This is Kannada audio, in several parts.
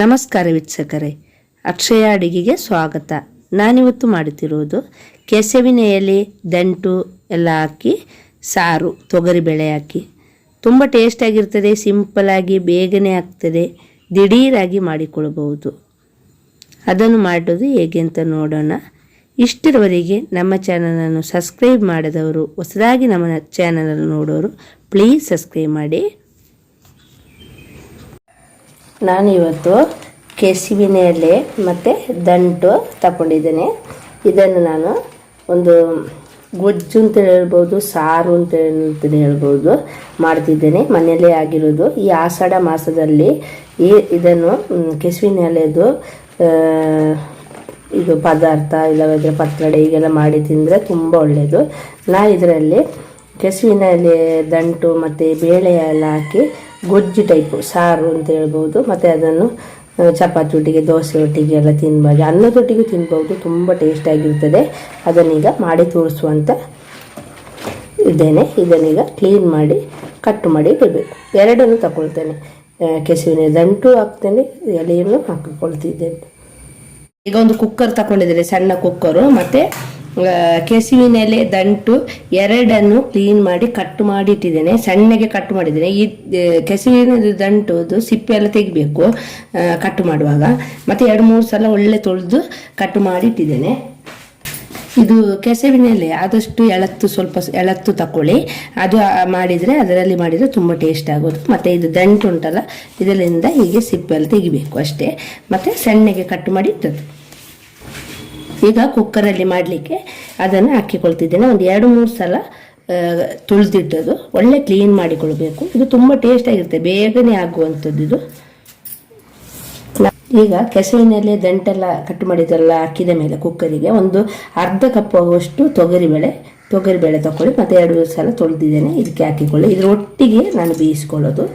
ನಮಸ್ಕಾರ ವೀಕ್ಷಕರೇ. ಅಕ್ಷಯ ಅಡಿಗೆಗೆ ಸ್ವಾಗತ. ನಾನಿವತ್ತು ಮಾಡುತ್ತಿರುವುದು ಕೆಸವಿನ ಎಲೆ ದಂಟು ಎಲ್ಲ ಹಾಕಿ, ಸಾರು ತೊಗರಿಬೇಳೆ ಹಾಕಿ. ತುಂಬ ಟೇಸ್ಟಾಗಿರ್ತದೆ ಸಿಂಪಲಾಗಿ ಬೇಗನೆ ಆಗ್ತದೆ, ದಿಢೀರಾಗಿ ಮಾಡಿಕೊಳ್ಳಬಹುದು. ಅದನ್ನು ಮಾಡೋದು ಹೇಗೆ ಅಂತ ನೋಡೋಣ. ಇಷ್ಟರವರೆಗೆ ನಮ್ಮ ಚಾನಲನ್ನು ಸಬ್ಸ್ಕ್ರೈಬ್ ಮಾಡದವರು, ಹೊಸದಾಗಿ ನಮ್ಮ ಚಾನಲನ್ನು ನೋಡೋರು ಪ್ಲೀಸ್ ಸಬ್ಸ್ಕ್ರೈಬ್ ಮಾಡಿ. ನಾನಿವತ್ತು ಕೆಸುವಿನ ಎಲೆ ಮತ್ತು ದಂಟು ತಗೊಂಡಿದ್ದೇನೆ ಇದನ್ನು ನಾನು ಒಂದು ಗೊಜ್ಜು ಅಂತ ಹೇಳ್ಬೋದು, ಸಾರು ಅಂತ ಹೇಳ್ಬೋದು ಮಾಡ್ತಿದ್ದೇನೆ. ಮನೆಯಲ್ಲೇ ಆಗಿರೋದು. ಈ ಆಷಾಢ ಮಾಸದಲ್ಲಿ ಈ ಇದನ್ನು ಕೆಸುವಿನ ಎಲೆದು ಇದು ಪದಾರ್ಥ, ಇಲ್ಲವಾದರೆ ಪತ್ರೊಡೆ, ಹೀಗೆಲ್ಲ ಮಾಡಿ ತಿಂದರೆ ತುಂಬ ಒಳ್ಳೆಯದು ನಾ ಇದರಲ್ಲಿ ಕೆಸುವಿನ ಎಲೆ ದಂಟು ಮತ್ತು ಬೇಳೆ ಎಲ್ಲ ಹಾಕಿ ಗೊಜ್ಜು ಟೈಪು ಸಾರು ಅಂತ ಹೇಳ್ಬೋದು. ಮತ್ತು ಅದನ್ನು ಚಪಾತಿ ಒಟ್ಟಿಗೆ, ದೋಸೆ ಒಟ್ಟಿಗೆ ಎಲ್ಲ ತಿನ್ಬೋದು. ಅನ್ನದೊಟ್ಟಿಗೆ ತಿನ್ಬೋದು. ತುಂಬ ಟೇಸ್ಟಾಗಿರ್ತದೆ ಅದನ್ನೀಗ ಮಾಡಿ ತೋರಿಸುವಂತ ಇದ್ದೇನೆ. ಇದನ್ನೀಗ ಕ್ಲೀನ್ ಮಾಡಿ ಕಟ್ ಮಾಡಿ ಇಡಬೇಕು. ಎರಡನ್ನು ತಗೊಳ್ತೇನೆ. ಕೆಸುವಿನ ದಂಟು ಹಾಕ್ತೇನೆ. ಎಲೆಯನ್ನು ಹಾಕಿಕೊಳ್ತಿದ್ದೇನೆ. ಈಗ ಒಂದು ಕುಕ್ಕರ್ ತಗೊಂಡಿದ್ದೇನೆ, ಸಣ್ಣ ಕುಕ್ಕರು ಮತ್ತೆ ಆ, ಕೆಸುವಿನ ಎಲೆ ದಂಟು ಎರಡನ್ನು ಕ್ಲೀನ್ ಮಾಡಿ ಕಟ್ ಮಾಡಿ ಇಟ್ಟಿದ್ದೇನೆ ಸಣ್ಣಗೆ ಕಟ್ ಮಾಡಿದ್ದೇನೆ. ಈ ಕೆಸುವಿನ ದಂಟು ಸಿಪ್ಪೆ ಎಲ್ಲ ತೆಗಿಬೇಕು ಕಟ್ ಮಾಡುವಾಗ. ಮತ್ತೆ ಎರಡು ಮೂರು ಸಲ ಒಳ್ಳೆ ತೊಳೆದು ಕಟ್ ಮಾಡಿ ಇಟ್ಟಿದ್ದೇನೆ ಇದು ಕೆಸವಿನ ಎಲೆ ಆದಷ್ಟು ಎಳತ್ತು ಸ್ವಲ್ಪ ಎಳತ್ತು ತಕೊಳ್ಳಿ. ಅದು ಮಾಡಿದರೆ ಅದರಲ್ಲಿ ಮಾಡಿದರೆ ತುಂಬ ಟೇಸ್ಟ್ ಆಗೋದು. ಮತ್ತು ಇದು ದಂಟು ಉಂಟಲ್ಲ ಇದರಿಂದ ಹೀಗೆ ಸಿಪ್ಪೆಲ್ಲ ತೆಗಿಬೇಕು ಅಷ್ಟೇ. ಮತ್ತು ಸಣ್ಣಗೆ ಕಟ್ ಮಾಡಿ ಇಟ್ಟದ್ದು ಈಗ ಕುಕ್ಕರಲ್ಲಿ ಮಾಡಲಿಕ್ಕೆ ಅದನ್ನು ಹಾಕಿಕೊಳ್ತಿದ್ದೇನೆ. ಒಂದು ಎರಡು, ಮೂರು ಸಲ ತುಳಿದಿಟ್ಟದು ಒಳ್ಳೆ ಕ್ಲೀನ್ ಮಾಡಿಕೊಳ್ಬೇಕು. ಇದು ತುಂಬ ಟೇಸ್ಟ್ ಆಗಿರುತ್ತೆ. ಬೇಗನೆ ಆಗುವಂಥದ್ದು ಇದು. ಈಗ ಕೆಸವಿನಲ್ಲಿ ದಂಟೆಲ್ಲ ಕಟ್ ಮಾಡಿದ್ದೆಲ್ಲ ಹಾಕಿದ ಮೇಲೆ ಕುಕ್ಕರಿಗೆ ಒಂದು ಅರ್ಧ ಕಪ್ ಆಗುವಷ್ಟು ತೊಗರಿಬೇಳೆ ತೊಗರಿಬೇಳೆ ತಗೊಳ್ಳಿ ಮತ್ತು ಎರಡು ಸಲ ತೊಳೆದಿದ್ದೇನೆ. ಇದಕ್ಕೆ ಹಾಕಿಕೊಳ್ಳಿ. ಇದ್ರ ಒಟ್ಟಿಗೆ ನಾನು ಬೇಯಿಸ್ಕೊಳ್ಳೋದು.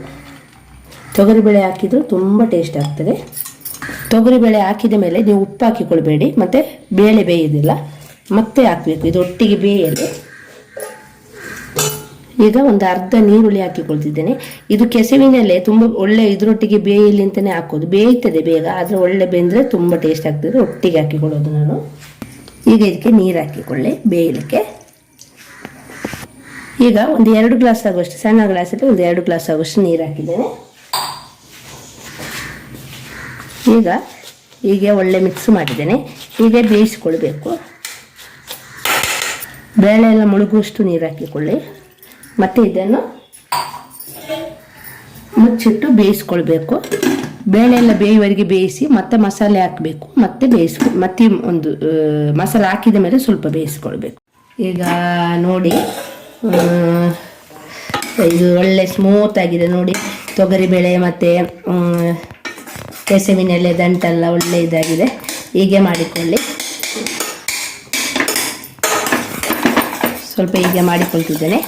ತೊಗರಿಬೇಳೆ ಹಾಕಿದ್ರು ತುಂಬ ಟೇಸ್ಟ್ ಆಗ್ತದೆ. ತೊಗರಿಬೇಳೆ ಹಾಕಿದ ಮೇಲೆ ನೀವು ಉಪ್ಪು ಹಾಕಿಕೊಳ್ಬೇಡಿ. ಮತ್ತು ಬೇಳೆ ಬೇಯೋದಿಲ್ಲ. ಮತ್ತೆ ಹಾಕಬೇಕು. ಇದು ಒಟ್ಟಿಗೆ ಬೇಯಲಿ ಈಗ ಒಂದು ಅರ್ಧ ನೀರುಳ್ಳಿ ಹಾಕಿಕೊಳ್ತಿದ್ದೇನೆ. ಇದು ಕೆಸವಿನಲ್ಲೇ ತುಂಬ ಒಳ್ಳೆ ಇದರೊಟ್ಟಿಗೆ ಬೇಯಲಿ ಅಂತಲೇ ಹಾಕೋದು. ಬೇಯ್ತದೆ ಬೇಗ, ಆದರೆ ಒಳ್ಳೆ ಬೆಂದರೆ ತುಂಬ ಟೇಸ್ಟ್ ಆಗ್ತದೆ. ಒಟ್ಟಿಗೆ ಹಾಕಿಕೊಳ್ಳೋದು ನಾನು. ಈಗ ಇದಕ್ಕೆ ನೀರು ಹಾಕಿಕೊಳ್ಳಿ ಬೇಯಲಿಕ್ಕೆ. ಈಗ ಒಂದು ಎರಡು ಗ್ಲಾಸ್ ಆಗುವಷ್ಟು, ಸಣ್ಣ ಗ್ಲಾಸಲ್ಲಿ ಒಂದು ಎರಡು ಗ್ಲಾಸ್ ಆಗುವಷ್ಟು ನೀರು ಹಾಕಿದ್ದೇನೆ. ಈಗ ಹೀಗೆ ಒಳ್ಳೆ ಮಿಕ್ಸ್ ಮಾಡಿದ್ದೇನೆ. ಹೀಗೆ ಬೇಯಿಸ್ಕೊಳ್ಬೇಕು. ಬೇಳೆ ಎಲ್ಲ ಮುಳುಗುವಷ್ಟು ನೀರು ಹಾಕಿಕೊಳ್ಳಿ. ಮತ್ತು ಇದನ್ನು ಮುಚ್ಚಿಟ್ಟು ಬೇಯಿಸ್ಕೊಳ್ಬೇಕು. ಬೇಳೆ ಎಲ್ಲ ಬೇಯುವವರೆಗೆ ಬೇಯಿಸಿ ಮತ್ತೆ ಮಸಾಲೆ ಹಾಕಬೇಕು. ಮತ್ತೆ ಬೇಯಿಸ್ ಮತ್ತೆ ಒಂದು ಮಸಾಲೆ ಹಾಕಿದ ಮೇಲೆ ಸ್ವಲ್ಪ ಬೇಯಿಸ್ಕೊಳ್ಬೇಕು. ಈಗ ನೋಡಿ ಇದು ಒಳ್ಳೆ ಸ್ಮೂತ್ ಆಗಿದೆ. ನೋಡಿ, ತೊಗರಿಬೇಳೆ ಮತ್ತು ಕೆಸವಿನ ಎಲೆ ದಂಟೆಲ್ಲ ಒಳ್ಳೆ ಇದಾಗಿದೆ. ಹೀಗೆ ಮಾಡಿಕೊಳ್ಳಿ. ಸ್ವಲ್ಪ ಹೀಗೆ ಮಾಡಿಕೊಳ್ತಿದ್ದೇನೆ.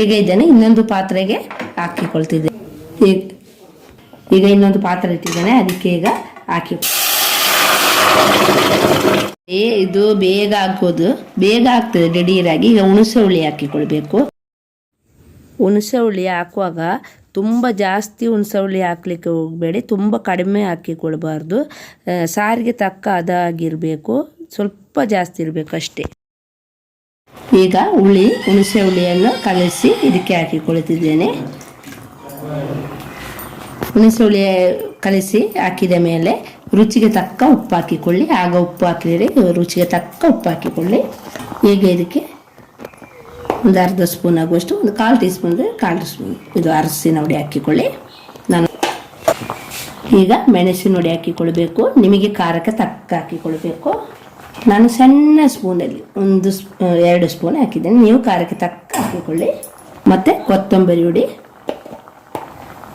ಈಗ ಇದನ್ನು ಇನ್ನೊಂದು ಪಾತ್ರೆಗೆ ಹಾಕಿಕೊಳ್ತಿದ್ದೆ. ಈಗ ಇನ್ನೊಂದು ಪಾತ್ರೆ ಇಟ್ಟಿದ್ದೇನೆ, ಅದಕ್ಕೆ ಈಗ ಹಾಕಿ. ಇದು ಬೇಗ ಹಾಕೋದು. ಬೇಗ ಆಗ್ತದೆ ದಿಢೀರಾಗಿ ಈಗ ಹುಣಸೆ ಹುಳಿ ಹಾಕಿಕೊಳ್ಬೇಕು. ಹುಣಸೆ ಹುಳಿ ಹಾಕುವಾಗ ತುಂಬ ಜಾಸ್ತಿ ಹುಣಸೆ ಹುಳಿ ಹಾಕಲಿಕ್ಕೆ ಹೋಗಬೇಡಿ, ತುಂಬ ಕಡಿಮೆ ಹಾಕಿಕೊಳ್ಬಾರ್ದು. ಸಾರಿಗೆ ತಕ್ಕ ಅದಾಗಿರಬೇಕು, ಸ್ವಲ್ಪ ಜಾಸ್ತಿ ಇರಬೇಕು ಅಷ್ಟೇ. ಈಗ ಹುಳಿ ಹುಣಸೆ ಹುಳಿಯನ್ನು ಕಲಸಿ ಇದಕ್ಕೆ ಹಾಕಿಕೊಳ್ತಿದ್ದೇನೆ. ಹುಣಸೆ ಹುಳಿ ಕಲಸಿ ಹಾಕಿದ ಮೇಲೆ ರುಚಿಗೆ ತಕ್ಕ ಉಪ್ಪು ಹಾಕಿಕೊಳ್ಳಿ. ಆಗ ಉಪ್ಪು ಹಾಕಿದರೆ ರುಚಿಗೆ ತಕ್ಕ ಉಪ್ಪು ಹಾಕಿಕೊಳ್ಳಿ. ಈಗ ಇದಕ್ಕೆ? ಒಂದು ಅರ್ಧ ಸ್ಪೂನ್ ಆಗುವಷ್ಟು, ಒಂದು ಕಾಲು ಟೀ ಸ್ಪೂನ್ ಅಂದರೆ ಕಾಲು ಸ್ಪೂನ್ ಇದು ಅರಸಿನ ಹುಡಿ ಹಾಕಿಕೊಳ್ಳಿ. ನಾನು ಈಗ ಮೆಣಸಿನ ಹುಡಿ ಹಾಕಿಕೊಳ್ಬೇಕು. ನಿಮಗೆ ಖಾರಕ್ಕೆ ತಕ್ಕ ಹಾಕಿಕೊಳ್ಬೇಕು. ನಾನು ಸಣ್ಣ ಸ್ಪೂನಲ್ಲಿ ಒಂದು ಎರಡು ಸ್ಪೂನ್ ಹಾಕಿದ್ದೇನೆ. ನೀವು ಖಾರಕ್ಕೆ ತಕ್ಕ ಹಾಕಿಕೊಳ್ಳಿ. ಮತ್ತು ಕೊತ್ತಂಬರಿ ಹುಡಿ,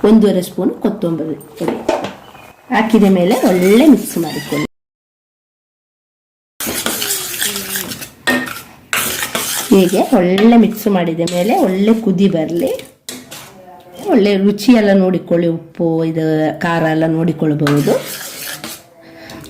ಒಂದೂವರೆ ಸ್ಪೂನ್ ಕೊತ್ತಂಬರಿ ಹುಡಿ ಹಾಕಿದ ಮೇಲೆ ಒಳ್ಳೆ ಮಿಕ್ಸ್ ಮಾಡಿಕೊಳ್ಳಿ. ಹೀಗೆ ಒಳ್ಳೆ ಮಿಕ್ಸ್ ಮಾಡಿದ ಮೇಲೆ ಒಳ್ಳೆ ಕುದಿ ಬರಲಿ. ಒಳ್ಳೆ ರುಚಿ ಎಲ್ಲ ನೋಡಿಕೊಳ್ಳಿ, ಉಪ್ಪು, ಇದು ಖಾರ ಎಲ್ಲ ನೋಡಿಕೊಳ್ಬಹುದು.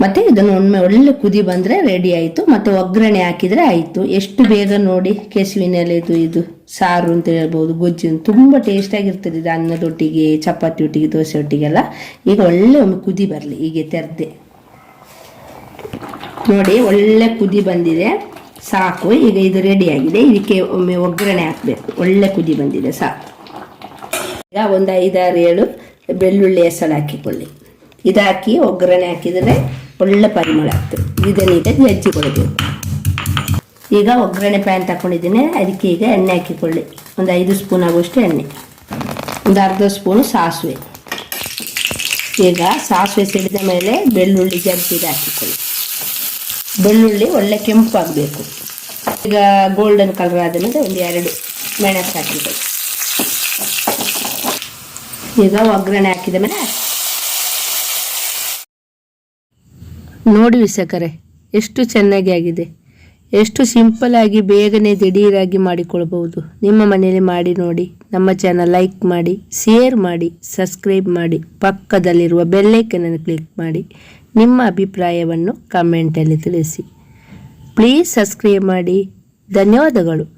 ಮತ್ತೆ ಇದನ್ನು ಒಮ್ಮೆ ಒಳ್ಳೆ ಕುದಿ ಬಂದರೆ ರೆಡಿ ಆಯಿತು. ಮತ್ತೆ ಒಗ್ಗರಣೆ ಹಾಕಿದರೆ ಆಯಿತು. ಎಷ್ಟು ಬೇಗ ನೋಡಿ ಕೆಸುವಿನ ಎಲೆದು ಇದು ಸಾರು ಅಂತ ಹೇಳ್ಬೋದು, ಗೊಜ್ಜು ತುಂಬ ಟೇಸ್ಟಾಗಿರ್ತದೆ ಇದು ಅನ್ನದೊಟ್ಟಿಗೆ, ಚಪಾತಿ ಒಟ್ಟಿಗೆ, ದೋಸೆ ಒಟ್ಟಿಗೆಲ್ಲ. ಈಗ ಒಳ್ಳೆ ಒಮ್ಮೆ ಕುದಿ ಬರಲಿ. ಹೀಗೆ ತೆರೆದೆ. ನೋಡಿ, ಒಳ್ಳೆ ಕುದಿ ಬಂದಿದೆ. ಸಾಕು. ಈಗ ಇದು ರೆಡಿ ಆಗಿದೆ. ಇದಕ್ಕೆ ಒಮ್ಮೆ ಒಗ್ಗರಣೆ ಹಾಕಬೇಕು. ಒಳ್ಳೆ ಕುದಿ ಬಂದಿದೆ, ಸಾಕು. ಈಗ ಒಂದು ಐದಾರು ಏಳು ಬೆಳ್ಳುಳ್ಳಿ ಹೆಸರು ಹಾಕಿಕೊಳ್ಳಿ. ಇದು ಹಾಕಿ ಒಗ್ಗರಣೆ ಹಾಕಿದರೆ ಒಳ್ಳೆ ಪರಿಮಳ ಆಗ್ತದೆ. ಇದನ್ನು ಈಗ ಜಜ್ಜಿಕೊಳ್ಬೇಕು ಈಗ ಒಗ್ಗರಣೆ ಪ್ಯಾನ್ ತಗೊಂಡಿದ್ದೀನಿ ಅದಕ್ಕೆ ಈಗ ಎಣ್ಣೆ ಹಾಕಿಕೊಳ್ಳಿ. ಒಂದು ಐದು ಸ್ಪೂನ್ ಆಗುವಷ್ಟು ಎಣ್ಣೆ. ಒಂದು ಅರ್ಧ ಸ್ಪೂನು ಸಾಸಿವೆ. ಈಗ ಸಾಸಿವೆ ಸಿಡಿದ ಮೇಲೆ ಬೆಳ್ಳುಳ್ಳಿ ಜಜ್ಜಿದ ಹಾಕಿಕೊಳ್ಳಿ. ಬೆಳ್ಳುಳ್ಳಿ, ಒಳ್ಳೆ ಕೆಂಪಾಗಬೇಕು ಈಗ ಗೋಲ್ಡನ್ ಕಲರ್ ಆದ ಮೇಲೆ ಒಂದು ಎರಡು ಮೆಣಸು ಹಾಕಿದ್ದೆ ಈಗ ಒಗ್ಗರಣೆ ಹಾಕಿದ ಮೇಲೆ ನೋಡಿ ವಿಸಕರೆ ಎಷ್ಟು ಚೆನ್ನಾಗಿ ಆಗಿದೆ. ಎಷ್ಟು ಸಿಂಪಲ್ ಆಗಿ ಬೇಗನೆ ದಿಢೀರಾಗಿ ಮಾಡಿಕೊಳ್ಬಹುದು. ನಿಮ್ಮ ಮನೆಯಲ್ಲಿ ಮಾಡಿ ನೋಡಿ, ನಮ್ಮ ಚಾನಲ್ ಲೈಕ್ ಮಾಡಿ ಶೇರ್ ಮಾಡಿ ಸಬ್ಸ್ಕ್ರೈಬ್ ಮಾಡಿ, ಪಕ್ಕದಲ್ಲಿರುವ ಬೆಲ್ಲೈಕನನ್ನು ಕ್ಲಿಕ್ ಮಾಡಿ. ನಿಮ್ಮ ಅಭಿಪ್ರಾಯವನ್ನು ಕಮೆಂಟಲ್ಲಿ ತಿಳಿಸಿ. ಪ್ಲೀಸ್ ಸಬ್ಸ್ಕ್ರೈಬ್ ಮಾಡಿ. ಧನ್ಯವಾದಗಳು.